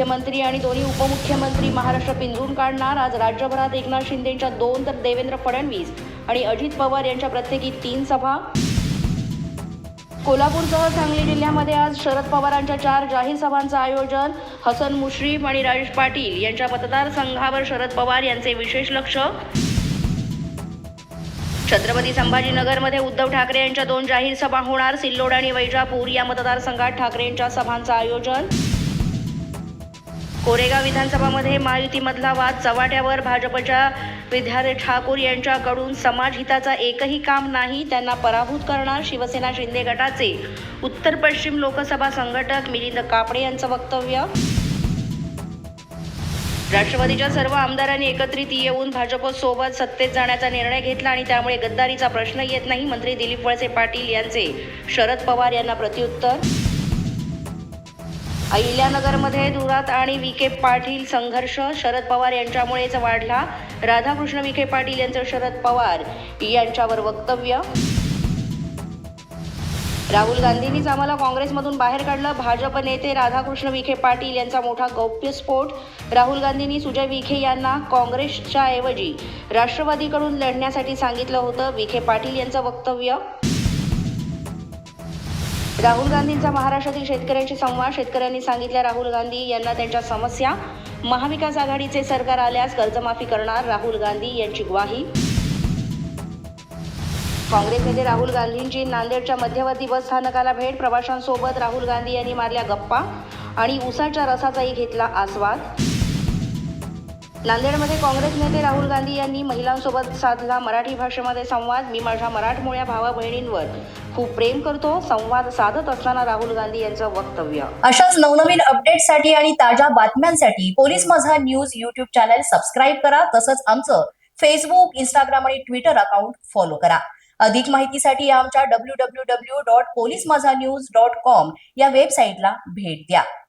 मुख्यमंत्री आणि दोन्ही उपमुख्यमंत्री महाराष्ट्र पिंजून काढणार. आज राज्यभरात एकनाथ शिंदेच्या दोन तर देवेंद्र फडणवीस आणि अजित पवार यांच्या प्रत्येकी तीन सभा. कोल्हापूरसह सांगली जिल्ह्यामध्ये आज शरद पवारांच्या चार जाहीर सभांचं आयोजन. हसन मुश्रीफ आणि राजेश पाटील यांच्या मतदारसंघावर शरद पवार यांचे विशेष लक्ष. छत्रपती संभाजीनगरमध्ये उद्धव ठाकरे यांच्या दोन जाहीर सभा होणार. सिल्लोड आणि वैजापूर या मतदारसंघात ठाकरेंच्या सभांचं आयोजन. कोरेगाव विधानसभामध्ये महायुतीमधला वाद चव्हाट्यावर भाजपच्या विद्यार्थी ठाकूर यांच्याकडून समाजहिताचा एकही काम नाही त्यांना पराभूत करणार शिवसेना शिंदे गटाचे उत्तर पश्चिम लोकसभा संघटक मिलिंद कापडे यांचं वक्तव्य. राष्ट्रवादीच्या सर्व आमदारांनी एकत्रित येऊन भाजपसोबत सत्तेत जाण्याचा निर्णय घेतला आणि त्यामुळे गद्दारीचा प्रश्न येत नाही मंत्री दिलीप वळसे पाटील यांचे. शरद पवार यांना प्रत्युत्तर अहिल्यानगरमध्ये धुरात आणि विखे पाटील संघर्ष. शरद पवार यांच्यामुळेच वाढला. राधाकृष्ण विखे पाटील यांचं शरद पवार यांच्यावर वक्तव्य. राहुल गांधींनीच आम्हाला काँग्रेसमधून बाहेर काढलं. भाजप नेते राधाकृष्ण विखे पाटील यांचा मोठा गौप्यस्फोट राहुल गांधींनी सुजय विखे यांना काँग्रेसच्या ऐवजी राष्ट्रवादीकडून लढण्यासाठी सांगितलं होतं. विखे पाटील यांचं वक्तव्य. राहुल गांधींचा महाराष्ट्रातील शेतकऱ्यांशी संवाद. शेतकऱ्यांनी सांगितल्या राहुल गांधी यांना त्यांच्या समस्या. महाविकास आघाडीचे सरकार आल्यास कर्जमाफी करणार राहुल गांधी यांची ग्वाही. काँग्रेस नेते राहुल गांधींची नांदेडच्या मध्यवर्ती बस स्थानकाला भेट. प्रवाशांसोबत राहुल गांधी यांनी मारल्या गप्पा आणि उसाच्या रसाचाही घेतला आस्वाद. नांदेडमध्ये काँग्रेस नेते राहुल गांधी यांनी महिलांसोबत साधला मराठी भाषेमध्ये संवाद. मी माझ्या मराठमोळ्या भावा बहिणींवर खूप प्रेम करतो. संवाद साधत असताना राहुल गांधी यांचं वक्तव्य. अशाच नवनवीन अपडेटसाठी आणि ताज्या बातम्यांसाठी police Majha news YouTube channel subscribe करा. तसंच आमचं फेसबुक इंस्टाग्राम आणि ट्विटर अकाउंट फॉलो करा. अधिक माहितीसाठी आमच्या W W W dot police Majha news dot com या वेबसाईटला भेट द्या.